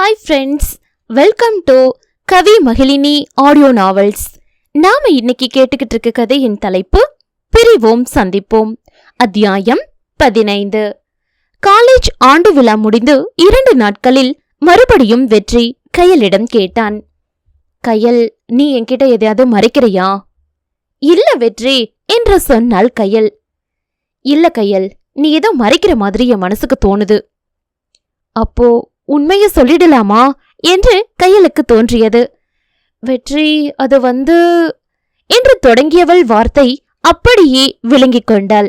Hi friends welcome to Kavi Magizhini audio novels நாம இன்னைக்கு கேட்டுக்கிட்டு இருக்க கதையின் தலைப்பு பிரிவோம் சந்திப்போம். அத்தியாயம் பதினைந்து. காலேஜ் ஆண்டு விழா முடிந்து இரண்டு நாட்களில் மறுபடியும் வெற்றி கையலிடம் கேட்டான். கையல் நீ என்கிட்ட எதையாவது மறைக்கிறியா? இல்ல வெற்றி என்று சொன்னால் கையல். இல்ல கையல் நீ ஏதோ மறைக்கிற மாதிரி என் மனசுக்கு தோணுது. அப்போ உண்மையை சொல்லிடலாமா என்று கையலுக்கு தோன்றியது. வெற்றி அது வந்து என்று தொடங்கியவள் வார்த்தை அப்படியே விளங்கிக் கொண்டாள்.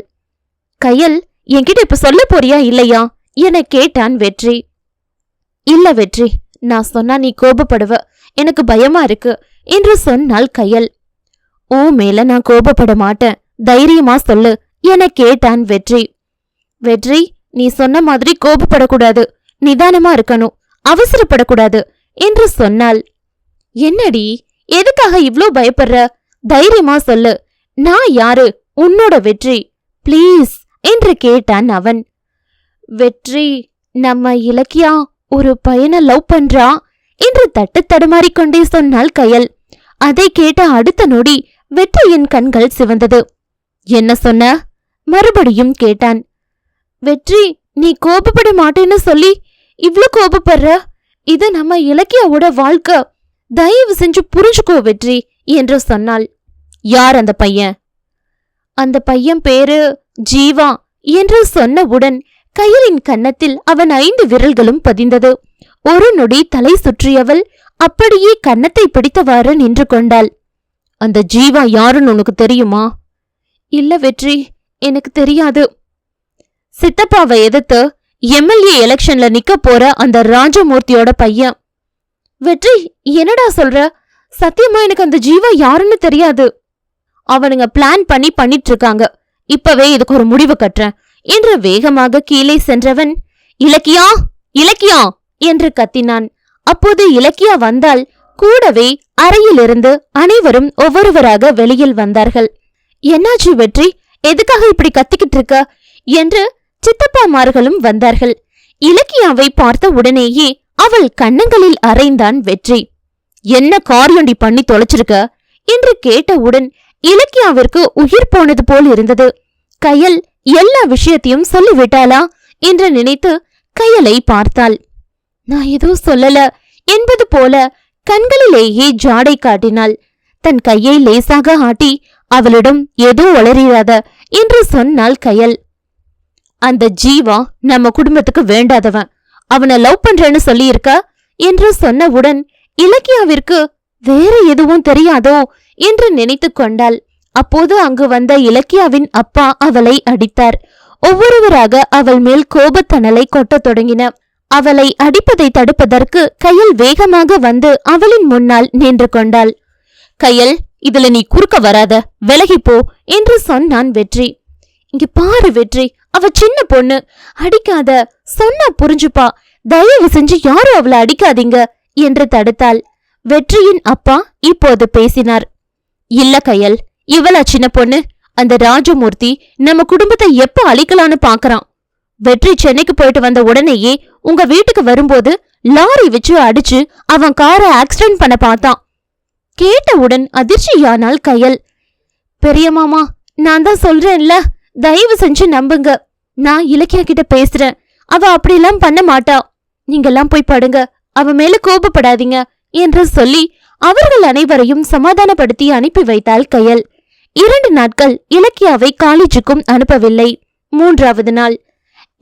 கையல் என்கிட்ட இப்ப சொல்ல போறியா இல்லையா? என கேட்டான் வெற்றி. இல்ல வெற்றி நான் சொன்னா நீ கோபப்படுவ எனக்கு பயமா இருக்கு என்று சொன்னாள் கையல். ஓ மேல நான் கோபப்பட மாட்டேன் தைரியமா சொல்லு என கேட்டான் வெற்றி. வெற்றி நீ சொன்ன மாதிரி கோபப்படக்கூடாது நிதானமா இருக்கணும். அவசரப்படக்கூடாது என்று சொன்னாள். என்னடி எதுக்காக இவ்ளோ பயப்படுற? தைரியமா சொல்லு. நான் யாரு? உன்னோட வெற்றி. ப்ளீஸ் என்று கேட்டான் அவன். வெற்றி நம்ம இலக்கியா ஒரு பையனை லவ் பண்றா? என்று தட்டு தடுமாறிக்கொண்டே சொன்னாள் கயல். அதை கேட்ட அடுத்த நொடி வெற்றியின் கண்கள் சிவந்தது. என்ன சொன்ன? மறுபடியும் கேட்டான். வெற்றி நீ கோபப்பட மாட்டேன்னு சொல்லி இவ்வளோ கோபப்படுற? இது நம்ம இலக்கியாவோட வாழ்க்கை தயவு செஞ்சு புரிஞ்சுக்கோ வெற்றி என்று சொன்னாள். யார் அந்த பையன்? அந்த பையன் பேரு ஜீவா என்று சொன்னவுடன் கையலின் கன்னத்தில் அவன் ஐந்து விரல்களும் பதிந்தது. ஒரு நொடி தலை சுற்றியவள் அப்படியே கன்னத்தை பிடித்தவாறு நின்று கொண்டாள். அந்த ஜீவா யாருன்னு உனக்கு தெரியுமா? இல்ல வெற்றி எனக்கு தெரியாது. சித்தப்பாவை எதிர்த்து எம்எல்ஏ எலெக்ஷன்ல நிக்க போற அந்த ராஜமூர்த்தியோட பையன். வெற்றி என்னடா சொல்ற? சத்தியமா எனக்கு அந்த ஜீவா யாருன்னு தெரியாது. அவனுங்க பிளான் பண்ணி பண்ணிட்டு இருக்காங்க இப்பவே இதுக்கு ஒரு முடிவு கட்டுறேன். என்று வேகமாக கீழே சென்றவன் இலக்கியா இலக்கியா! என்று கத்தினான். அப்போது இலக்கியா வந்தால் கூடவே அறையிலிருந்து அனைவரும் ஒவ்வொருவராக வெளியில் வந்தார்கள். என்னாச்சு வெற்றி? எதுக்காக இப்படி கத்திக்கிட்டு இருக்க? என்று சித்தப்பாமார்களும் வந்தார்கள். இலக்கியாவை பார்த்த உடனேயே அவள் கன்னங்களில் அறைந்தான் வெற்றி. என்ன காரியண்டி பண்ணி தொலைச்சிருக்க? என்று கேட்டவுடன் இலக்கியாவிற்கு உயிர் போனது போல் இருந்தது. கையல் எல்லா விஷயத்தையும் சொல்லிவிட்டாளா? என்று நினைத்து கையலை பார்த்தாள். நான் ஏதோ சொல்லல என்பது போல கண்களிலேயே ஜாடை காட்டினாள். தன் கையை லேசாக ஆட்டி அவளிடம் எதுவும் வளரிராத என்று சொன்னாள் கையல். அந்த ஜீவா நம்ம குடும்பத்துக்கு வேண்டாதவன். அவனை லவ் பண்றேன்னு சொல்லியிருக்க என்று சொன்னவுடன் இலக்கியாவிற்கு வேற எதுவும் தெரியாதோ என்று நினைத்து கொண்டாள். அப்போது அங்கு வந்த இலக்கியாவின் அப்பா அவளை அடித்தார். ஒவ்வொருவராக அவள் மேல் கோபத்தனலை கொட்டத் தொடங்கின. அவளை அடிப்பதை தடுப்பதற்கு கையில் வேகமாக வந்து அவளின் முன்னால் நின்று கொண்டாள். கையல் இதுல நீ குறுக்க வராத. விலகிப்போ என்று சொன்னான் வெற்றி. இங்க பாரு வெற்றி அவ சின்ன பொண்ணு. அடிக்காத சொன்னா புரிஞ்சுப்பா. தயவு செஞ்சு யாரும் அவளை அடிக்காதீங்க என்று தடுத்தாள். வெற்றியின் அப்பா இப்போது பேசினார். இல்ல கையல் இவளா சின்ன பொண்ணு. அந்த ராஜமூர்த்தி நம்ம குடும்பத்தை எப்ப அழிக்கலான்னு பாக்குறான். வெற்றி சென்னைக்கு போயிட்டு வந்த உடனேயே உங்க வீட்டுக்கு வரும்போது லாரி வச்சு அடிச்சு அவன் காரை ஆக்சிடென்ட் பண்ண பார்த்தான். கேட்டவுடன் அதிர்ச்சியானால் கையல். பெரிய மாமா நான் தான் சொல்றேன்ல தயவு செஞ்சு நம்புங்க. நான் இலக்கியா கிட்ட பேசுறேன். அவ அப்படிலாம் பண்ண மாட்டா. நீங்கெல்லாம் போய் படுங்க. அவ மேல கோபப்படாதீங்க என்று சொல்லி அவர்கள் அனைவரையும் சமாதானப்படுத்தி அனுப்பி வைத்தாள் கையல். இரண்டு நாட்கள் இலக்கியாவை காலேஜுக்கும் அனுப்பவில்லை. மூன்றாவது நாள்.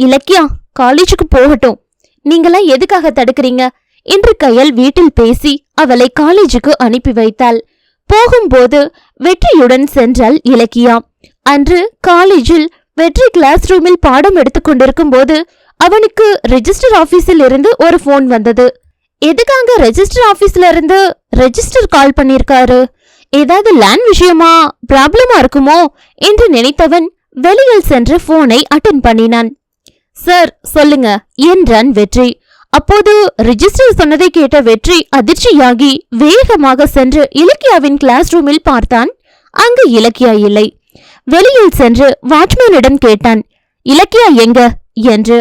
இலக்கியா காலேஜுக்கு போகட்டும். நீங்களாம் எதுக்காக தடுக்கிறீங்க? என்று கையல் வீட்டில் பேசி அவளை காலேஜுக்கு அனுப்பி வைத்தாள். போகும்போது வெற்றியுடன் சென்றாள் இலக்கியா. அன்று காலேஜில் வெற்றி கிளாஸ் ரூமில் பாடம் எடுத்துக்கொண்டிருக்கும் போது அவனுக்கு ரெஜிஸ்டர் ஆபீஸில் இருந்து ஒரு ஃபோன் வந்தது. எதுக்காக ரெஜிஸ்டர் ஆபீஸ்ல இருந்து ரெஜிஸ்டர் கால் பண்ணியிருக்காரு ஏதாவது லேண்ட் விஷயமா? ப்ராப்ளமா இருக்குமோ? என்று நினைத்தவன் வெளியில் சென்று போனை அட்டன் பண்ணினான். சார் சொல்லுங்க. என்றான் வெற்றி. அப்போது ரிஜிஸ்டர் சொன்னதை கேட்ட வெற்றி அதிர்ச்சியாகி வேகமாக சென்று இலக்கியாவின் கிளாஸ் ரூமில் பார்த்தான். அங்கு இலக்கியா இல்லை. வெளியில் சென்று வாட்ச்மேனிடம் கேட்டான் இலக்கியா எங்க? என்று.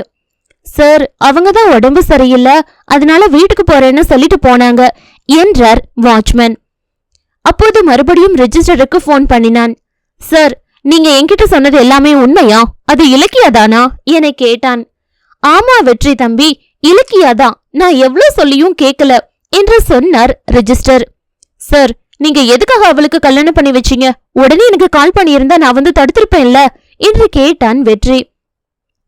சார் அவங்க தான் உடம்பு சரியில்லை அதனால வீட்டுக்கு போறேன்னு சொல்லிட்டு போனாங்க என்றார் வாட்ச்மேன் அப்போது மறுபடியும் ரிஜிஸ்டருக்கு ஃபோன் பண்ணினான் சார் நீங்க என்கிட்ட சொன்னது எல்லாமே உண்மையா? அது இலக்கியாதானா என கேட்டான். ஆமா வெற்றி தம்பி இலக்கியாதான் நான் எவ்வளவு சொல்லியும் கேட்கல என்று சொன்னார் ரெஜிஸ்டர். சார் நீங்க எதுக்காக அவளுக்கு கல்யாணம் பண்ணி வச்சீங்க? உடனே எனக்கு கால் பண்ணியிருந்தா நான் வந்து தடுத்திருப்பேன்ல? என்று கேட்டான் வெற்றி.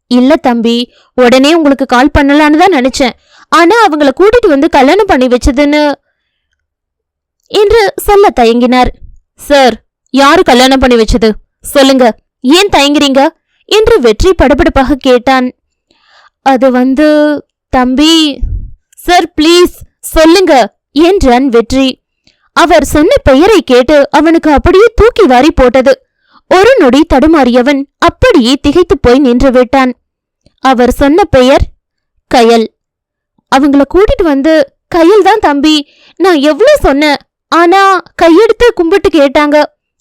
இல்ல தம்பி உடனே உங்களுக்கு கால் பண்ணலான்னு தான் நினைச்சேன். ஆனா அவங்கள கூட்டிட்டு வந்து கல்யாணம் பண்ணி வச்சதுன்னு என்று சொல்ல தயங்கினார். சார் யாரு கல்யாணம் பண்ணி வச்சது? சொல்லுங்க. ஏன் தயங்குறீங்க? என்று வெற்றி படபடப்பாக கேட்டான். அது வந்து தம்பி சார் ப்ளீஸ் சொல்லுங்க என்றான் வெற்றி. அவர் சொன்ன பெயரை கேட்டு அவனுக்கு அப்படியே தூக்கி வாரி போட்டது. ஒரு நொடி தடுமாறியவன் அப்படியே திகைத்து போய் நின்று விட்டான். அவர் சொன்ன பெயர் கயல். அவங்கள கூட்டிட்டு வந்து கையில் தான் தம்பி நான் எவ்ளோ சொன்னேன் ஆனா கையெடுத்து கும்பிட்டு கேட்டாங்க.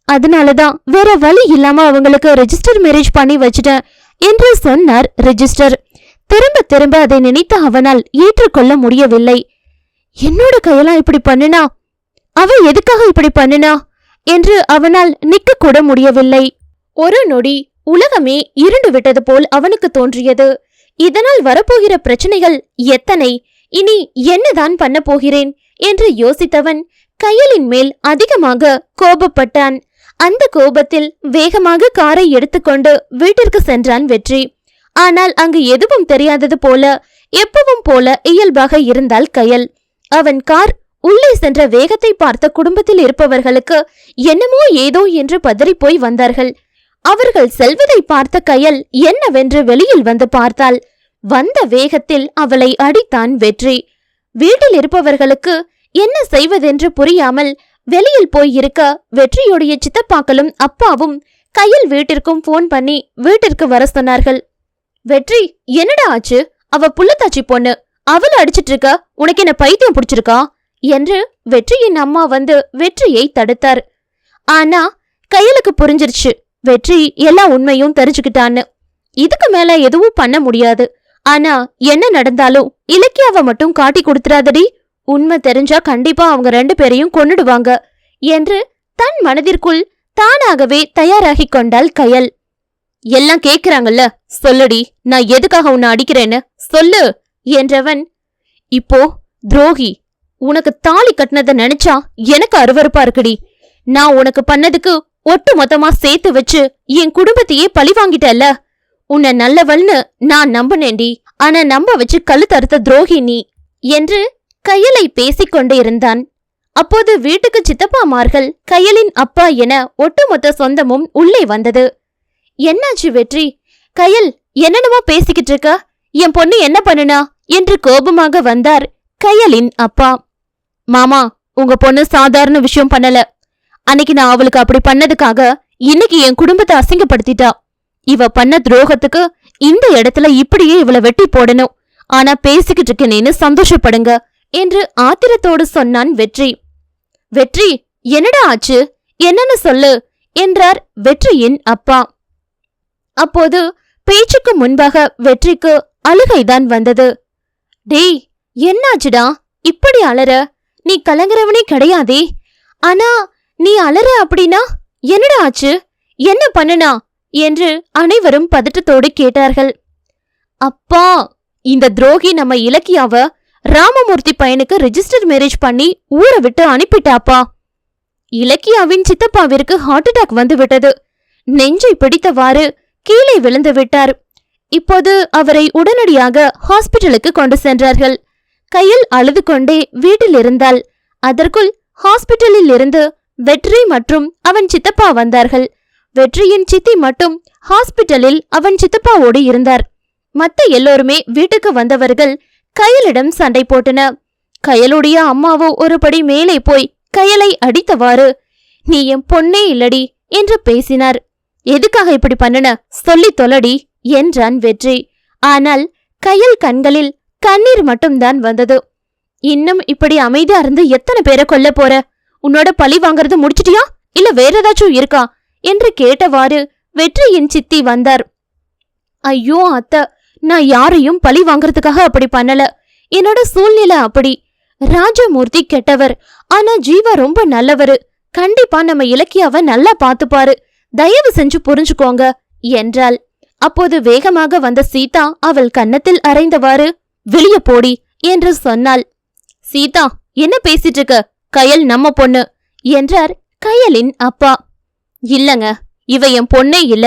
அதனாலதான் வேற வழி இல்லாம அவங்களுக்கு ரெஜிஸ்டர் மேரேஜ் பண்ணி வச்சிட்டேன் என்று சொன்னார் ரெஜிஸ்டர் திரும்ப திரும்ப அதை நினைத்த அவனால் ஏற்றுக்கொள்ள முடியவில்லை. என்னோட கையெல்லாம் இப்படி பண்ணுனா அவ எதுக்காக இப்படி பண்ணுனா? என்று அவனால் நிக்க கூட முடியவில்லை. ஒரு நொடி உலகமே இருண்டு விட்டது போல் அவனுக்கு தோன்றியது. இதனால் வரப்போகிற பிரச்சனைகள் எத்தனை? இனி என்னதான் பண்ண போகிறேன்? என்று யோசித்தவன் கையலின் மேல் அதிகமாக கோபப்பட்டான். அந்த கோபத்தில் வேகமாக காரை எடுத்துக்கொண்டு வீட்டிற்கு சென்றான் வெற்றி. ஆனால் அங்கு எதுவும் தெரியாதது போல எப்பவும் போல இயல்பாக இருந்தால் கயல். அவன் கார் உள்ளே சென்ற வேகத்தை பார்த்த குடும்பத்தில் இருப்பவர்களுக்கு என்னமோ ஏதோ என்று பதறிப்போய் வந்தார்கள். அவர்கள் செல்வதை பார்த்த கயல் என்னவென்று வெளியில் வந்து பார்த்தாள். வந்த வேகத்தில் அவளை அடித்தான் வெற்றி. வீட்டில் இருப்பவர்களுக்கு என்ன செய்வதென்று புரியாமல் வெளியில் போய் இருக்க வெற்றியுடைய சித்தப்பாக்களும் அப்பாவும் கையில் வீட்டிற்கும் ஃபோன் பண்ணி வீட்டிற்கு வர சொன்னார்கள். வெற்றி என்னடா ஆச்சு? அவ புள்ளத்தாச்சி பொண்ணு. அவளை அடிச்சிட்டு இருக்க உனக்கு என்ன பைத்தியம் பிடிச்சிருக்கா? என்று வெற்றியின் அம்மா வந்து வெற்றியை தடுத்தார். ஆனா கையலுக்கு புரிஞ்சிருச்சு. வெற்றி எல்லா உண்மையும் தெரிஞ்சுக்கிட்டான்னு. இதுக்கு மேல எதுவும் பண்ண முடியாது. ஆனா என்ன நடந்தாலும் இலக்கியாவை மட்டும் காட்டி கொடுத்துறாதடி. உண்மை தெரிஞ்சா கண்டிப்பா அவங்க ரெண்டு பேரையும் கொன்னுடுவாங்க என்று தன் மனதிற்குள் தானாகவே தயாராகிக் கொண்டாள் கயல். எல்லாம் கேக்குறாங்கல்ல சொல்லுடி நான் எதுக்காக உன்னை அடிக்கிறேன்னு? சொல்லு என்றவன் இப்போ துரோகி உனக்கு தாலி கட்டினதை நினைச்சா எனக்கு அருவருப்பா இருக்குடி. நான் உனக்கு பண்ணதுக்கு ஒட்டு மொத்தமா சேர்த்து வச்சு என் குடும்பத்தையே பழி வாங்கிட்டல்ல. உன்னை நல்லவள்னு நான் நம்பினேன்டி. ஆனா நம்ப வச்சு கழு தறுத்த துரோகி நீ என்று கையலை பேசிக்கொண்டே இருந்தான். அப்போது வீட்டுக்கு சித்தப்பாமார்கள் கையலின் அப்பா என ஒட்டுமொத்த சொந்தமும் உள்ளே வந்தது. என்னாச்சு வெற்றி? கையல் என்னென்னமோ பேசிக்கிட்டு இருக்க? என் பொண்ணு என்ன பண்ணுனா? என்று கோபமாக வந்தார் கையலின் அப்பா. மாமா உங்க பொண்ணு சாதாரண விஷயம் பண்ணல. அன்னைக்கு நான் அவளுக்கு அப்படி பண்ணதுக்காக இன்னைக்கு என் குடும்பத்தை அசிங்கப்படுத்திட்டா. இவ பண்ண துரோகத்துக்கு இந்த இடத்துல இப்படியே இவளை வெட்டி போடணும். ஆனா பேசிக்கிட்டு இருக்கேனேன்னு சந்தோஷப்படுங்க என்று ஆத்திரத்தோடு சொன்னான் வெற்றி. வெற்றி என்னடா ஆச்சு? என்னன்னு சொல்லு என்றார் வெற்றியின் அப்பா. அப்போது பேச்சுக்கு முன்பாக வெற்றிக்கு அழுகைதான் வந்தது. டேய் என்னாச்சுடா? இப்படி அலற? நீ கலங்குறவனே கிடையாதே. ஆனா நீ அலற அப்படின்னா என்னடா ஆச்சு? என்ன பண்ணுனா? என்று அனைவரும் பதட்டத்தோடு கேட்டார்கள். அப்பா இந்த துரோகி நம்ம இலக்கியாவ ராமமூர்த்தி பையனுக்கு ரெஜிஸ்டர் மேரேஜ் பண்ணி ஊரை விட்டு அனுப்பிட்டாப்பா. இலக்கியாவின் சித்தப்பாவிற்கு ஹார்ட் அட்டாக் வந்து விட்டது. நெஞ்சை பிடித்தவாறு கீழே விழுந்து விட்டார். இப்போது அவரை உடனடியாக ஹாஸ்பிட்டலுக்கு கொண்டு சென்றார்கள். கையில் அழுது கொண்டே வீட்டில் இருந்தாள் அதற்குள் ஹாஸ்பிட்டலில் இருந்து வெற்றி மற்றும் அவன் சித்தப்பா வந்தார்கள். வெற்றியின் சித்தி மட்டும் ஹாஸ்பிட்டலில் அவன் சித்தப்பாவோடு இருந்தார். மத்த எல்லோருமே வீட்டுக்கு வந்தவர்கள் கயலிடம் சண்டை போட்டன. கயலுடைய அம்மாவோ ஒருபடி மேலே போய் கயலை அடித்தவாறு நீ என் பொண்ணே இல்லடி என்று பேசினார். எதுக்காக இப்படி பண்ணுன? சொல்லி தொலடி என்றான் வெற்றி. ஆனால் கயல் கண்களில் கண்ணீர் மட்டும்தான் வந்தது. இன்னும் இப்படி அமைதியா இருந்து எத்தனை பேரை கொல்ல போற? உன்னோட பழி வாங்கறது முடிச்சிட்டியா? இல்ல வேற ஏதாச்சும் இருக்கா? என்று கேட்டவாறு வெற்றியின் சித்தி வந்தார். ஐயோ அத்த நான் யாரையும் பழி வாங்குறதுக்காக அப்படி பண்ணல. என்னோட சூழ்நிலை அப்படி. ராஜமூர்த்தி கெட்டவர். ஆனா ஜீவா ரொம்ப நல்லவரு. கண்டிப்பா நம்ம இலக்கியாவை நல்லா பாத்துப்பாரு தயவு செஞ்சு புரிஞ்சுக்கோங்க என்றாள். அப்போது வேகமாக வந்த சீதா அவள் கன்னத்தில் அரைந்தவாறு வெளியே போடி என்று சொன்னாள். சீதா என்ன பேசிட்டு இருக்க கயல் நம்ம பொண்ணு என்றார் கயலின் அப்பா. இல்லங்க இவ என் பொண்ணே இல்ல.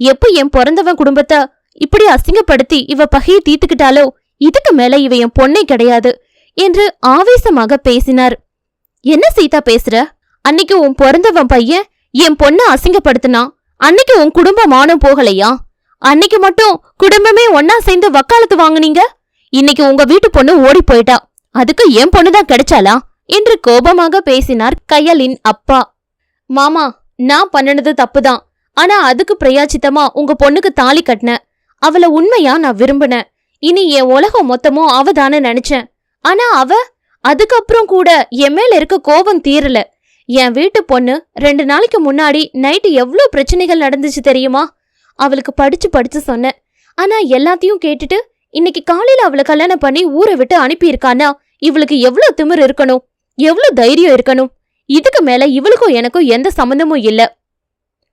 எப்ப என் பிறந்தவன் குடும்பத்தை இப்படி அசிங்கப்படுத்தி இவ பகையை தீத்துக்கிட்டாலோ இதுக்கு மேல இவ என் பொண்ணே கிடையாது என்று ஆவேசமாக பேசினார். என்ன சீதா பேசுற? அன்னைக்கு உன் பிறந்தவன் பையன் என் பொண்ண அசிங்கப்படுத்தினான் அன்னைக்கு உன் குடும்ப மானம் போகலையா? அன்னைக்கு மட்டும் குடும்பமே ஒன்னா சேர்ந்து வக்காலத்து வாங்குனீங்க? இன்னைக்கு உங்க வீட்டு பொண்ணு ஓடி போயிட்டா. அதுக்கு என் பொண்ணுதான் கிடைச்சாலா என்று கோபமாக பேசினார் கையலின் அப்பா. மாமா நான் பண்ணினது தப்புதான். ஆனா அதுக்கு பிரயாச்சித்தமா உங்க பொண்ணுக்கு தாலி கட்டினேன் அவளை உண்மையா நான் விரும்பினேன் இனி என் உலகம் மொத்தமும் அவதானே நினைச்சேன். ஆனா அவ அதுக்கப்புறம் கூட என் மேல இருக்க கோபம் தீரல. என் வீட்டு பொண்ணு ரெண்டு நாளைக்கு முன்னாடி நைட்டு எவ்வளோ பிரச்சனைகள் நடந்துச்சு தெரியுமா? அவளுக்கு படிச்சு படிச்சு சொன்னேன். ஆனா எல்லாத்தையும் கேட்டுட்டு இன்னைக்கு காலையில அவளை கல்யாணம் பண்ணி ஊரை விட்டு அனுப்பியிருக்கானா இவளுக்கு எவ்வளவு திமிர் இருக்கணும்? எவ்ளோ தைரியம் இருக்கணும்? இதுக்கு மேல இவளுக்கும் எனக்கும் எந்த சம்மந்தமும் இல்ல.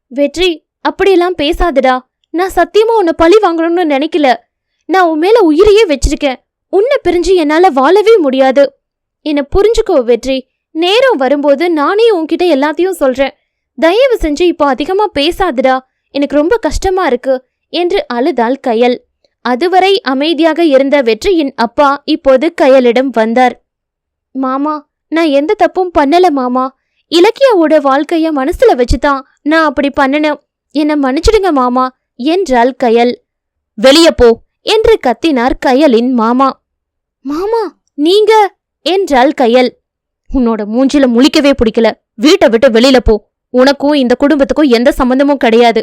வெற்றி அப்படியெல்லாம் பேசாதடா. நான் சத்தியமா உன்னை பழி வாங்கணும்னு நினைக்கல. நான் உன் மேல உயிரையே வச்சிருக்கேன். உன்னை பிரிஞ்சு என்னால வாழவே முடியாது. என்னை புரிஞ்சுக்கோ வெற்றி. நேரம் வரும்போது நானே உன்கிட்ட எல்லாத்தையும் சொல்றேன். தயவு செஞ்சு இப்போ அதிகமா பேசாதடா. எனக்கு ரொம்ப கஷ்டமா இருக்கு. என்று அழுதாள் கயல். அதுவரை அமைதியாக இருந்த வெற்றியின் அப்பா இப்போது கயலிடம் வந்தார். மாமா நான் எந்த தப்பும் பண்ணல மாமா. இலக்கியாவோட வாழ்க்கைய மனசுல வச்சுதான் நான் அப்படி பண்ணணும் என்ன மன்னிச்சிடுங்க மாமா என்றாள் கயல். வெளியே போ என்று கத்தினார் கயலின் மாமா. மாமா நீங்க என்றாள் கயல். உன்னோட மூஞ்சில முழிக்கவே பிடிக்கல. வீட்டை விட்டு வெளியில போ. உனக்கும் இந்த குடும்பத்துக்கும் எந்த சம்பந்தமும் கிடையாது.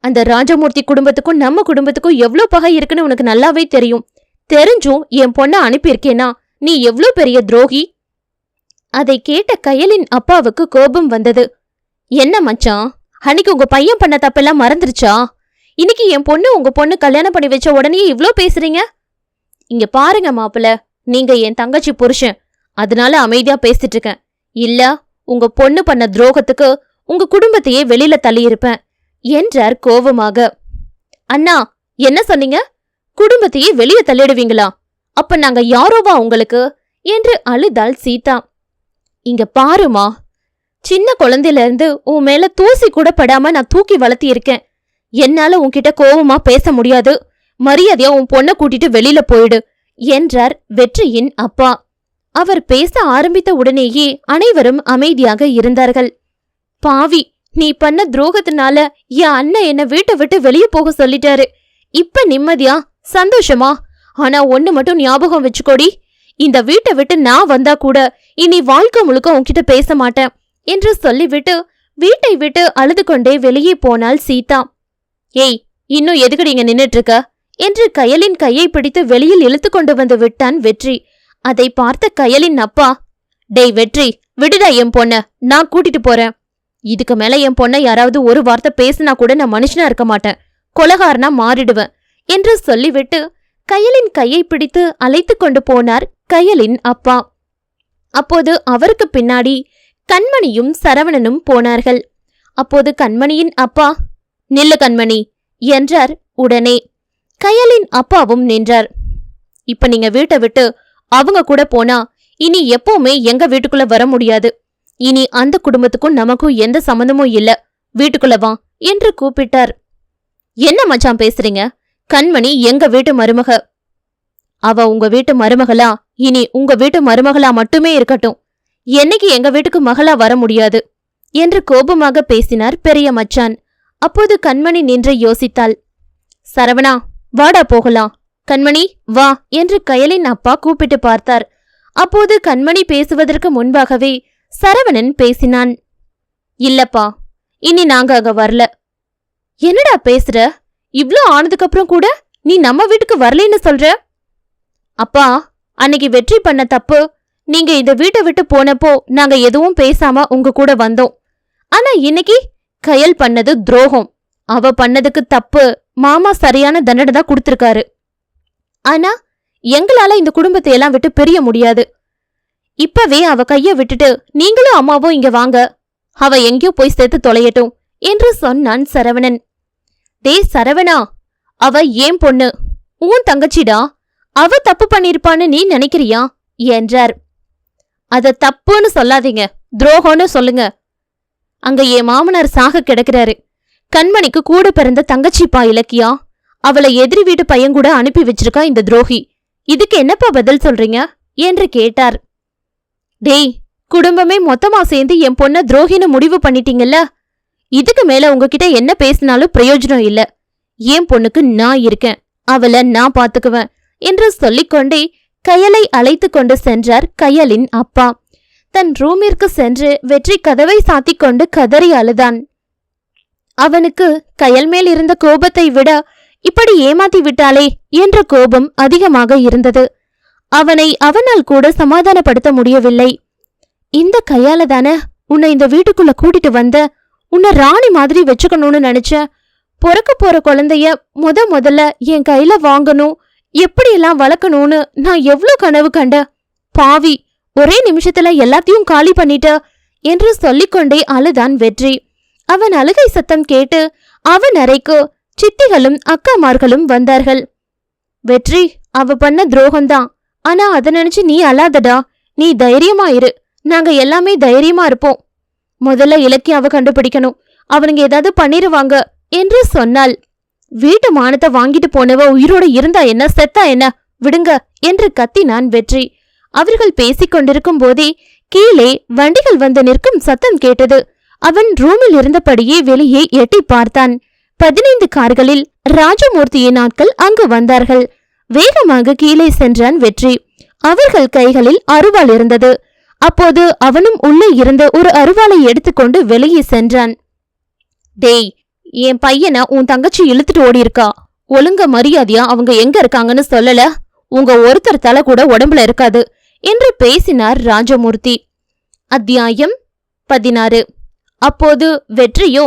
அந்த ராஜமூர்த்தி குடும்பத்துக்கும் நம்ம குடும்பத்துக்கும் எவ்வளோ பகை இருக்குன்னு உனக்கு நல்லாவே தெரியும். தெரிஞ்சும் என் பொண்ணை அனுப்பியிருக்கேனா? நீ எவ்வளோ பெரிய துரோகி? அதை கேட்ட கயலின் அப்பாவுக்கு கோபம் வந்தது. என்ன மச்சான்? அன்னைக்கு உங்க பையன் பண்ண தப்பெல்லாம் மறந்துருச்சா? இன்னைக்கு என் பொண்ணு உங்க பொண்ணு கல்யாணம் பண்ணி வச்ச உடனே இவ்வளோ பேசுறீங்க? இங்க பாருங்க மாப்பிள நீங்க என் தங்கச்சி புருஷன். அதனால அமைதியா பேசிட்டு இருக்கேன். இல்ல உங்க பொண்ணு பண்ண துரோகத்துக்கு உங்க குடும்பத்தையே வெளியில தள்ளியிருப்பேன். என்றார் கோவமாக அண்ணா என்ன சொன்னீங்க? குடும்பத்தையே வெளியே தள்ளிடுவீங்களா? அப்ப நாங்க யாரோவா உங்களுக்கு? என்று அழுதாள் சீதா. இங்க பாருமா சின்ன குழந்தையில இருந்து உன் மேல தூசி கூட படாம நான் தூக்கி வளர்த்தி இருக்கேன் என்னால உன்கிட்ட கோவமா பேச முடியாது. மரியாதையா உன் பொண்ணை கூட்டிட்டு வெளியில போயிடு என்றார் வெற்றியின் அப்பா. அவர் பேச ஆரம்பித்த உடனேயே அனைவரும் அமைதியாக இருந்தார்கள். பாவி நீ பண்ண துரோகத்தினால என் அண்ணன் என்ன வீட்டை விட்டு வெளியே போக சொல்லிட்டாரு. இப்ப நிம்மதியா? சந்தோஷமா? ஆனா ஒண்ணு மட்டும் ஞாபகம் வச்சுக்கோடி. இந்த வீட்டை விட்டு நான் வந்தா கூட இனி வாழ்க்கை முழுக்க உன்கிட்ட பேச மாட்டேன் என்று சொல்லிவிட்டு வீட்டை விட்டு அழுது கொண்டே வெளியே போனாள் சீதா. ஏய் இன்னும் எதுக்குடி இங்க நின்னுட்டு இருக்க என்று கயலின் கையை பிடித்து வெளியில் இழுத்து கொண்டு வந்து விட்டான் வெற்றி. அதை பார்த்த கயலின் அப்பா டேய் வெற்றி விடுடா என் பொண்ண நான் கூட்டிட்டு போறேன். இதுக்கு மேல என் பொண்ணை யாராவது ஒரு வார்த்தை பேசினா கூட நான் மனுஷனா இருக்க மாட்டேன். கொலகாரனா மாறிடுவேன் என்று சொல்லிவிட்டு கயலின் கையை பிடித்து அழைத்து கொண்டு போனார் கயலின் அப்பா. அப்போது அவருக்கு பின்னாடி கண்மணியும் சரவணனும் போனார்கள். அப்போது கண்மணியின் அப்பா நில்லு கண்மணி என்றார் உடனே. கயலின் அப்பாவும் நின்றார். இப்ப நீங்க வீட்டை விட்டு அவங்க கூட போனா இனி எப்பவுமே எங்க வீட்டுக்குள்ள வர முடியாது. இனி அந்த குடும்பத்துக்கும் நமக்கும் எந்த சம்மந்தமும் இல்ல. வீட்டுக்குள்ள வா என்று கூப்பிட்டார். என்ன மச்சான் பேசுறீங்க? கண்மணி எங்க வீட்டு மருமக? அவ உங்க வீட்டு மருமகளா? இனி உங்க வீட்டு மருமகளா மட்டுமே இருக்கட்டும். என்னைக்கு எங்க வீட்டுக்கு மகளா வர முடியாது? என்று கோபமாக பேசினார் பெரிய மச்சான். அப்போது கண்மணி நின்று யோசித்தாள். சரவணா வாடா போகலாம். கண்மணி வா என்று கயலின் அப்பா கூப்பிட்டு பார்த்தார். அப்போது கண்மணி பேசுவதற்கு முன்பாகவே சரவணன் பேசினான். இல்லப்பா இனி நாங்க அங்க வரல. என்னடா பேசுற? இவ்ளோ ஆனதுக்கப்புறம் கூட நீ நம்ம வீட்டுக்கு வரலைன்னு சொல்ற? அப்பா அன்னைக்கு வெற்றி பண்ண தப்பு நீங்க இந்த வீட்டை விட்டு போனப்போ நாங்க எதுவும் பேசாம உங்க கூட வந்தோம். ஆனா இன்னைக்கு கயல் பண்ணது துரோகம். அவ பண்ணதுக்கு தப்பு மாமா சரியான தண்டனை தான் கொடுத்திருக்காரு. ஆனா எங்களால இந்த குடும்பத்தை எல்லாம் விட்டு பிரிய முடியாது. இப்பவே அவ கைய விட்டுட்டு நீங்களும் அம்மாவும் இங்க வாங்க. அவ எங்கேயோ போய் சேர்த்து தொலையட்டும் என்று சொன்னான் சரவணன். டேய் சரவணா அவ ஏன் பொண்ணு? உன் தங்கச்சிடா? அவ தப்பு பண்ணிருப்பான்னு நீ நினைக்கிறியா? என்றார். அத தப்புன்னு சொல்லாதீங்க துரோகம்னு சொல்லுங்க. அங்க என் மாமனார் சாக கிடக்குறாரு. கண்மணிக்கு கூட பிறந்த தங்கச்சிப்பா இலக்கியா? அவளை எதிரி வீட்டு பையன் கூட அனுப்பி வச்சிருக்கா இந்த துரோகி. இதுக்கு என்னப்பா பதில் சொல்றீங்க? என்று கேட்டார். டேய் குடும்பமே மொத்தமா சேர்ந்து என் பொண்ண துரோகின்னு முடிவு பண்ணிட்டீங்கல்ல? இதுக்கு மேல உங்ககிட்ட என்ன பேசினாலும் பிரயோஜனம் இல்ல. என் பொண்ணுக்கு நான் இருக்கேன். அவளை நான் பாத்துக்குவேன் என்று சொல்லிக்கொண்டே கயலை அழைத்து கொண்டு சென்றார் கயலின் அப்பா. தன் ரூமிற்கு சென்று வெற்றி கதவை சாத்திக் கொண்டு கதறி அழுதான். அவனுக்கு கயல் மேல் இருந்த கோபத்தை விட இப்படி ஏமாத்தி விட்டாளே என்ற கோபம் அதிகமாக இருந்தது. அவனை அவனால் கூட சமாதானப்படுத்த முடியவில்லை. இந்த கையால தானே உன்னை இந்த வீட்டுக்குள்ள கூட்டிட்டு வந்த உன்னை ராணி மாதிரி வச்சுக்கணும்னு நினைச்ச பிறக்க போற குழந்தைய முத முதல்ல என் கையில வாங்கணும் எப்படியெல்லாம் வளர்க்கணும்னு நான் எவ்ளோ கனவு கண்ட. பாவி ஒரே நிமிஷத்துல எல்லாத்தையும் காலி பண்ணிட்ட என்று சொல்லிக்கொண்டே அழுதான் வெற்றி. அவன் அழுகை சத்தம் கேட்டு அவன் அறைக்கு சித்திகளும் அக்காமார்களும் வந்தார்கள். வெற்றி அவ பண்ண துரோகம்தான். ஆனா அத நினைச்சு நீ அழாதடா. நீ தைரியமா இரு. நாங்க எல்லாமே தைரியமா இருப்போம். முதல்ல இலக்கியாவை கண்டுபிடிக்கணும். அவனுங்க ஏதாவது பண்ணிருவாங்க என்று சொன்னாள். வீட்டு மானத்தை வாங்கிட்டு போனவ உயிரோட இருந்தா என்ன? செத்தா என்ன? விடுங்க என்று கத்தினான் வெற்றி. அவர்கள் பேசிக் கொண்டிருக்கும் போதே கீழே வண்டிகள் வந்து நிற்கும் சத்தம் கேட்டது. அவன் ரூமில் இருந்தபடியே வெளியே எட்டி பார்த்தான். பதினைந்து கார்களில் ராஜமூர்த்தியின் ஆட்கள் அங்கு வந்தார்கள். வேகமாக கீழே சென்றான் வெற்றி. அவர்கள் கைகளில் அருவாள் இருந்தது. அப்போது அவனும் உள்ளே இருந்த ஒரு அருவாளை எடுத்துக்கொண்டு வெளியே சென்றான். டேய் என் பையனை உன் தங்கச்சி இழுத்துட்டு ஓடி இருக்கா ஒழுங்க மரியாதையா அவங்க எங்க இருக்காங்கன்னு சொல்லல. உங்க ஒருத்தர் தலை கூட உடம்புல இருக்காது என்று பேசினார் ராஜமூர்த்தி. அத்தியாயம் பதினாறு. அப்போது வெற்றியோ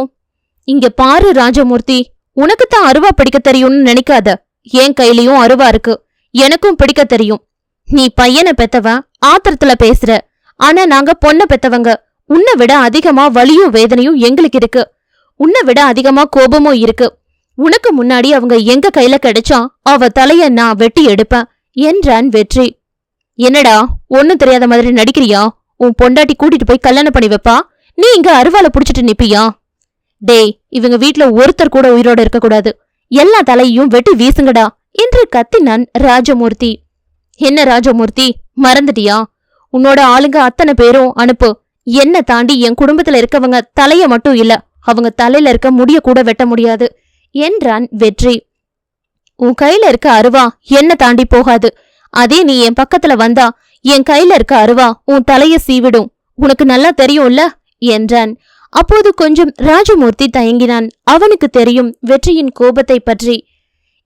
இங்க பாரு ராஜமூர்த்தி உனக்கு தான் அருவா பிடிக்க தெரியும்னு நினைக்காத. என் கையிலயும் அருவா இருக்கு. எனக்கும் பிடிக்க தெரியும். நீ பையனை பெத்தவன் ஆத்திரத்துல பேசுற. ஆனா நாங்க பொண்ண பெத்தவங்க. உன்னை விட அதிகமா வலியும் வேதனையும் எங்களுக்கு இருக்கு. உன்னை விட அதிகமா கோபமும் இருக்கு. உனக்கு முன்னாடி அவங்க எங்க கையில கிடைச்சா அவ தலைய நான் வெட்டி எடுப்பேன். என்றான் வெற்றி. என்னடா ஒன்னும் தெரியாத மாதிரி நடிக்கிறியா? உன் பொண்டாட்டி கூட்டிட்டு போய் கல்யாணம் பண்ணி வைப்பா? நீ இங்க அருவால புடிச்சிட்டு நிப்பியா? டேய் இவங்க வீட்ல ஒருத்தர் கூட உயிரோட இருக்கக்கூடாது. எல்லா தலையையும் வெட்டி வீசுங்கடா என்று கத்தினான் ராஜமூர்த்தி. என்ன ராஜமூர்த்தி? மறந்துட்டியா? உன்னோட ஆளுங்க அத்தனை பேரும் அனுப்பு. என்ன தாண்டி என் குடும்பத்துல இருக்கவங்க தலைய மட்டும் இல்ல அவங்க தலையில இருக்க முடிய கூட வெட்ட முடியாது என்றான் வெற்றி. உன் கையில இருக்க அருவா என்ன தாண்டி போகாது. அதே நீ என் பக்கத்துல வந்தா என் கையில இருக்க அருவா உன் தலைய சீவிடும். உனக்கு நல்லா தெரியும்ல என்றான். அப்போது கொஞ்சம் ராஜமூர்த்தி தயங்கினான். அவனுக்கு தெரியும் வெற்றியின் கோபத்தை பற்றி.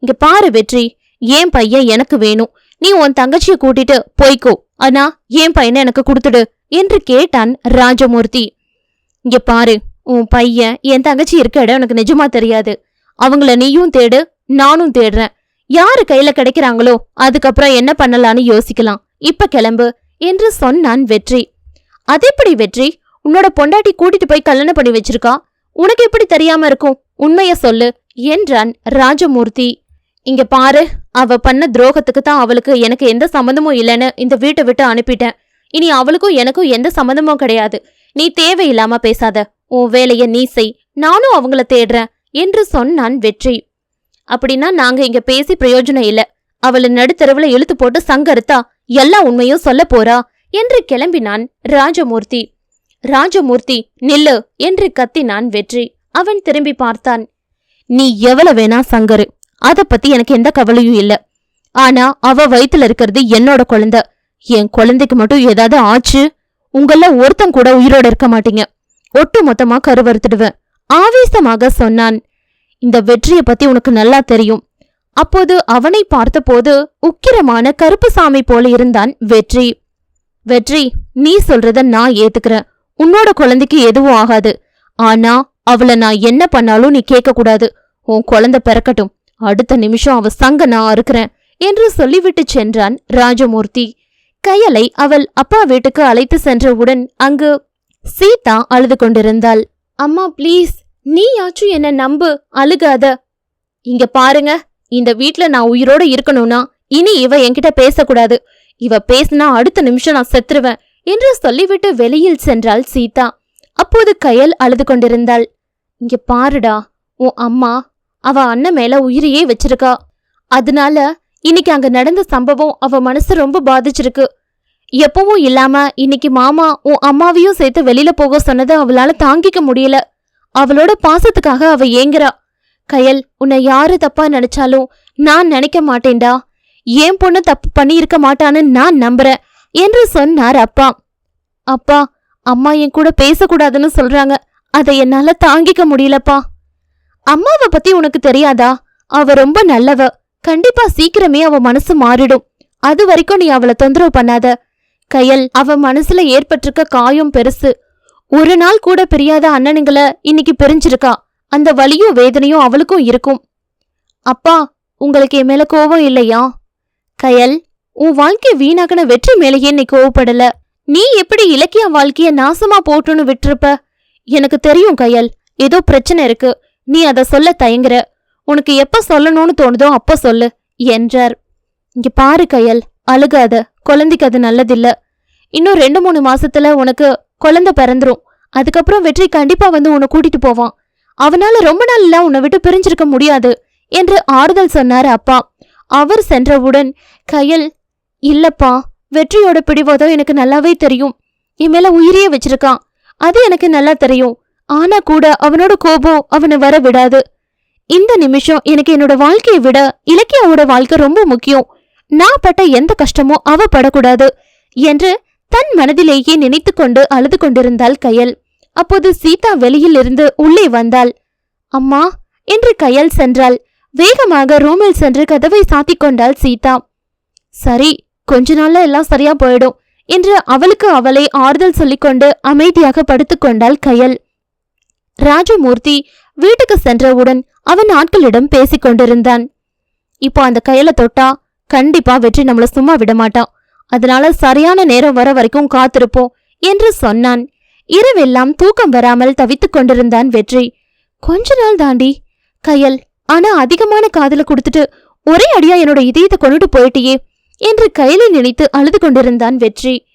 இங்க பாரு வெற்றி ஏன் பையன் எனக்கு வேணும். நீ உன் தங்கச்சிய கூட்டிட்டு போய்க்கோ. ஆனா ஏன் பையனை எனக்கு கொடுத்துடு என்று கேட்டான் ராஜமூர்த்தி. இங்க பாரு உன் பையன் என் தங்கச்சி இருக்க இடம் எனக்கு நிஜமா தெரியாது. அவங்கள நீயும் தேடு நானும் தேடுறேன். யாரு கையில கிடைக்கிறாங்களோ அதுக்கப்புறம் என்ன பண்ணலான்னு யோசிக்கலாம். இப்ப கிளம்பு என்று சொன்னான் வெற்றி. அதேபடி வெற்றி? உன்னோட பொண்டாட்டி கூட்டிட்டு போய் கல்யாணம் பண்ணி வச்சிருக்கா? உனக்கு எப்படி தெரியாம இருக்கும்? உண்மைய சொல்லு என்றான் ராஜமூர்த்தி. இங்க பாரு அவ பண்ண துரோகத்துக்கு தான் அவளுக்கு எனக்கு எந்த சம்மந்தமும் இல்லைன்னு இந்த வீட்டை விட்டு அனுப்பிட்டேன். இனி அவளுக்கும் எனக்கும் எந்த சம்மந்தமும் கிடையாது. நீ தேவையில்லாம பேசாத. உன் வேலைய நீ செய். நானும் அவங்கள தேடுறேன் என்று சொன்னான் வெற்றி. அப்படின்னா நாங்க இங்க பேசி பிரயோஜனம் இல்ல. அவளை நடுத்தரவுல இழுத்து போட்டு சங்கருத்தா எல்லா உண்மையும் சொல்ல போறா என்று கிளம்பினான் ராஜமூர்த்தி. ராஜமூர்த்தி நில்லு என்று கத்தினான் வெற்றி. அவன் திரும்பி பார்த்தான். நீ எவ்வளவு வேணா சங்கரு அத பத்தி எனக்கு எந்த கவலையும் இல்ல. ஆனா அவ வயித்துல இருக்கிறது என்னோட குழந்தை. என் குழந்தைக்கு மட்டும் ஏதாவது ஆச்சு? உங்கள ஒருத்தன் கூட உயிரோட இருக்க மாட்டீங்க. ஒட்டு மொத்தமா கருவறுத்துடுவேன் ஆவேசமாக சொன்னான். இந்த வெற்றியை பத்தி உனக்கு நல்லா தெரியும். அப்போது அவனை பார்த்தபோது உக்கிரமான கருப்புசாமி போல இருந்தான் வெற்றி. வெற்றி நீ சொல்றத நான் ஏத்துக்கிறேன். உன்னோட குழந்தைக்கு எதுவும் ஆகாது. ஆனா அவளை நான் என்ன பண்ணாலும் நீ கேட்க கூடாது உன் குழந்தை பிறக்கட்டும். அடுத்த நிமிஷம் அவ சங்க நான் அறுக்கிறேன் என்று சொல்லிவிட்டு சென்றான் ராஜமூர்த்தி. கையலை அவள் அப்பா வீட்டுக்கு அழைத்து சென்றவுடன் அங்கு சீதா அழுது கொண்டிருந்தாள். அம்மா ப்ளீஸ் நீயாச்சும் என்ன நம்பு அழுகாத. இங்க பாருங்க இந்த வீட்ல நான் உயிரோட இருக்கணும்னா இனி இவ என்கிட்ட பேசக்கூடாது. இவ பேசினா அடுத்த நிமிஷம் நான் செத்துருவேன். என்று சொல்லிவிட்டு வெளியில் சென்றாள் சீதா. அப்போது கயல் அழுது கொண்டிருந்தாள். இங்க பாருடா உன் அம்மா அவ அண்ணன் மேல உயிரையே வச்சிருக்கா. அதனால இன்னைக்கு அங்க நடந்த சம்பவம் அவ மனசு ரொம்ப பாதிச்சிருக்கு. எப்பவும் இல்லாம இன்னைக்கு மாமா உன் அம்மாவையும் சேர்த்து வெளியில போக சொன்னதை அவளால தாங்கிக்க முடியல. அவளோட பாசத்துக்காக அவ ஏங்குறா. கயல் உன்னை யாரு தப்பா நினைச்சாலும் நான் நினைக்க மாட்டேன்டா. ஏன் பொண்ணு தப்பு பண்ணியிருக்க மாட்டான்னு நான் நம்புறேன். என்று சொன்னார் அப்பா. அப்பா அம்மா என் கூட பேசக்கூடாதுன்னு சொல்றாங்க. அதை என்னால தாங்கிக்க முடியலப்பா. அம்மாவை பத்தி உனக்கு தெரியாதா? அவ ரொம்ப நல்லவ. கண்டிப்பா சீக்கிரமே அவ மனசு மாறிடும். அது வரைக்கும் நீ அவளை தொந்தரவு பண்ணாத. கயல் அவ மனசுல ஏற்பட்டிருக்க காயம் பெருசு. ஒரு நாள் கூட பிரியாத அண்ணனுங்கள இன்னைக்கு பிரிஞ்சிருக்கா. அந்த வலியும் வேதனையும் அவளுக்கும் இருக்கும். அப்பா உங்களுக்கு என் மேல கோவம் இல்லையா? கயல் உன் வாழ்க்கை வீணாகன வெற்றி மேலேயே நீ கோவப்படல. நீ எப்படி இலக்கிய வாழ்க்கைய நாசமா போட்டுன்னு விட்டுருப்ப? எனக்கு தெரியும் கையல். ஏதோ பிரச்சனை இருக்கு. நீ அதை சொல்ல தயங்குற. உனக்கு எப்ப சொல்லணும்னு தோணுதோ அப்ப சொல்லு என்றார். இங்க பாரு கையல். அழுகாத. குழந்தைக்கு அது நல்லதில்ல. இன்னும் ரெண்டு மூணு மாசத்துல உனக்கு குழந்தை பிறந்துரும். அதுக்கப்புறம் வெற்றி கண்டிப்பா வந்து உன்னை கூட்டிட்டு போவான். அவனால ரொம்ப நாள்ல உன்னை விட்டு பிரிஞ்சிருக்க முடியாது என்று ஆறுதல் சொன்னார் அப்பா. அவர் சென்றவுடன் கையல் இல்லப்பா வெற்றியோட பிடிவாதம் எனக்கு நல்லாவே தெரியும். என் மேல உயிரையே வச்சிருக்கான். அது எனக்கு நல்லா தெரியும். ஆனா கூட அவனோட கோபம் அவனை வர விடாது. இந்த நிமிஷம் எனக்கு என்னோட வாழ்க்கையை விட இலக்கியாவோட வாழ்க்கை ரொம்ப முக்கியம். நான் பட்ட எந்த கஷ்டமும் அவ படக்கூடாது என்று தன் மனதிலேயே நினைத்து கொண்டு அழுது கொண்டிருந்தாள் கயல். அப்போது சீதா வெளியில் இருந்து உள்ளே வந்தாள். அம்மா என்று கயல் சென்றாள். வேகமாக ரூமில் சென்று கதவை சாத்திக் கொண்டாள் சீதா. சரி கொஞ்ச நாள்ல எல்லாம் சரியா போயிடும் என்று அவளுக்கு அவளை ஆறுதல் சொல்லிக்கொண்டு அமைதியாக படுத்துக்கொண்டாள் கயல். ராஜமூர்த்தி வீட்டுக்கு சென்றவுடன் அவன் ஆட்களிடம் பேசிக் கொண்டிருந்தான். இப்போ அந்த கையலை தொட்டா கண்டிப்பா வெற்றி நம்மள சும்மா விட மாட்டான். அதனால சரியான நேரம் வர வரைக்கும் காத்திருப்போம் என்று சொன்னான். இரவெல்லாம் தூக்கம் வராமல் தவித்துக் கொண்டிருந்தான் வெற்றி. கொஞ்ச நாள் தாண்டி கையல் ஆனா அதிகமான காதல கொடுத்துட்டு ஒரே அடியா என்னோட இதயத்தை கொண்டுட்டு போயிட்டியே. என்று கையில நினைத்து அழுது கொண்டிருந்தான் வெற்றி.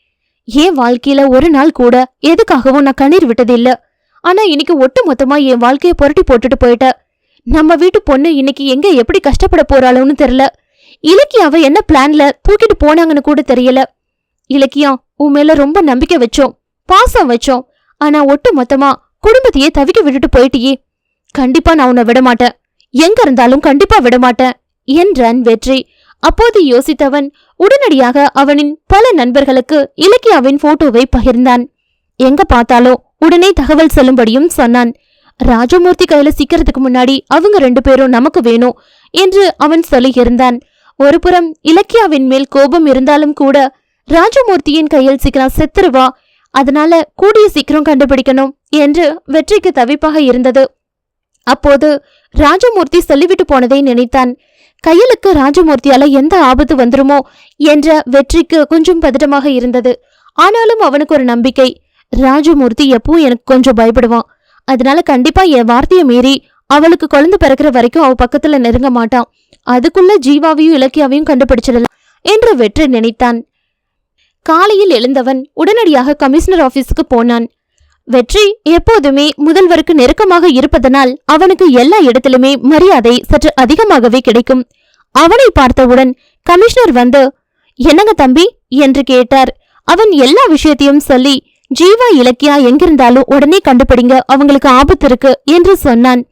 என் வாழ்க்கையில ஒரு நாள் கூட எதுக்காகவும் நான் கண்ணீர் விட்டதில்ல? ஆனா இன்னைக்கு ஒட்டு மொத்தமா என் வாழ்க்கையை புரட்டி போட்டுட்டு போயிட்ட. நம்ம வீட்டு பொண்ணு இன்னைக்கு எங்க எப்படி கஷ்டப்பட போறாளோன்னு தெரியல. இலக்கியாவை என்ன பிளான்ல தூக்கிட்டு போனாங்கன்னு கூட தெரியல. இலக்கியம் உன் மேல ரொம்ப நம்பிக்கை வச்சோம் பாசம் வச்சோம். ஆனா ஒட்டு மொத்தமா குடும்பத்தையே தவிக்க விட்டுட்டு போயிட்டியே. கண்டிப்பா நான் உன்னை விடமாட்டேன் எங்க இருந்தாலும் கண்டிப்பா விடமாட்டேன் என்றான் வெற்றி. அப்போது யோசித்தவன் உடனடியாக அவனின் பல நண்பர்களுக்கு இலக்கியாவின் போட்டோவை பகிர்ந்தான். எங்க பார்த்தாலோ உடனே தகவல் சொல்லும்படியும் சொன்னான். ராஜமூர்த்தி கையில சிக்கிறதுக்கு முன்னாடி அவங்க ரெண்டு பேரும் நமக்கு வேணும் என்று அவன் சொல்லியிருந்தான் ஒருபுறம் இலக்கியாவின் மேல் கோபம் இருந்தாலும் கூட ராஜமூர்த்தியின் கையில் சீக்கிரம் செத்துருவா அதனால கூடிய சீக்கிரம் கண்டுபிடிக்கணும் என்று வெற்றிக்கு தவிப்பாக இருந்தது. அப்போது ராஜமூர்த்தி சொல்லிவிட்டு போனதை நினைத்தான். கையலுக்கு ராஜமூர்த்தியால எந்த ஆபத்து வந்துருமோ என்ற வெற்றிக்கு கொஞ்சம் பதட்டமாக இருந்தது. ஆனாலும் அவனுக்கு ஒரு நம்பிக்கை. ராஜமூர்த்தி எப்பவும் எனக்கு கொஞ்சம் பயப்படுவான். அதனால கண்டிப்பா என் வார்த்தையை மீறி அவளுக்கு குழந்தை பிறக்கிற வரைக்கும் அவ பக்கத்துல நெருங்க மாட்டான். அதுக்குள்ள ஜீவாவையும் இலக்கியாவையும் கண்டுபிடிச்சிடலாம் என்று வெற்றி நினைத்தான். காலையில் எழுந்தவன் உடனடியாக கமிஷனர் ஆபீஸுக்கு போனான். வெற்றி எப்போதுமே முதல்வருக்கு நெருக்கமாக இருப்பதனால் அவனுக்கு எல்லா இடத்திலுமே மரியாதை சற்று அதிகமாகவே கிடைக்கும். அவனை பார்த்தவுடன் கமிஷனர் வந்து என்னங்க தம்பி? என்று கேட்டார். அவன் எல்லா விஷயத்தையும் சொல்லி ஜீவா இலக்கியா எங்கிருந்தாலும் உடனே கண்டுபிடிங்க அவங்களுக்கு ஆபத்து இருக்கு என்று சொன்னான்.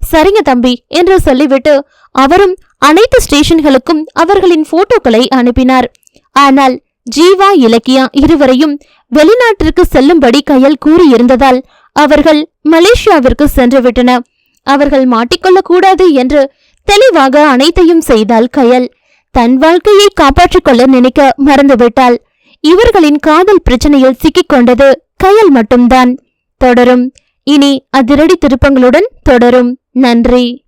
சரிங்க தம்பி என்று சொல்லிவிட்டு அவரும் அனைத்து ஸ்டேஷன்களுக்கும் அவர்களின் போட்டோக்களை அனுப்பினார். ஆனால் ஜீவா இலக்கியா இருவரையும் வெளிநாட்டிற்கு செல்லும்படி கையல் கூறியிருந்ததால் அவர்கள் மலேசியாவிற்கு சென்றுவிட்டனர் அவர்கள் மாட்டிக்கொள்ளக் கூடாது என்று தெளிவாக அனைத்தையும் செய்தால் கயல் தன் வாழ்க்கையை காப்பாற்றிக் கொள்ள நினைக்க மறந்துவிட்டாள். இவர்களின் காதல் பிரச்சனையில் சிக்கிக் கொண்டது கயல் மட்டும்தான். தொடரும். இனி அதிரடி திருப்பங்களுடன் தொடரும். நன்றி.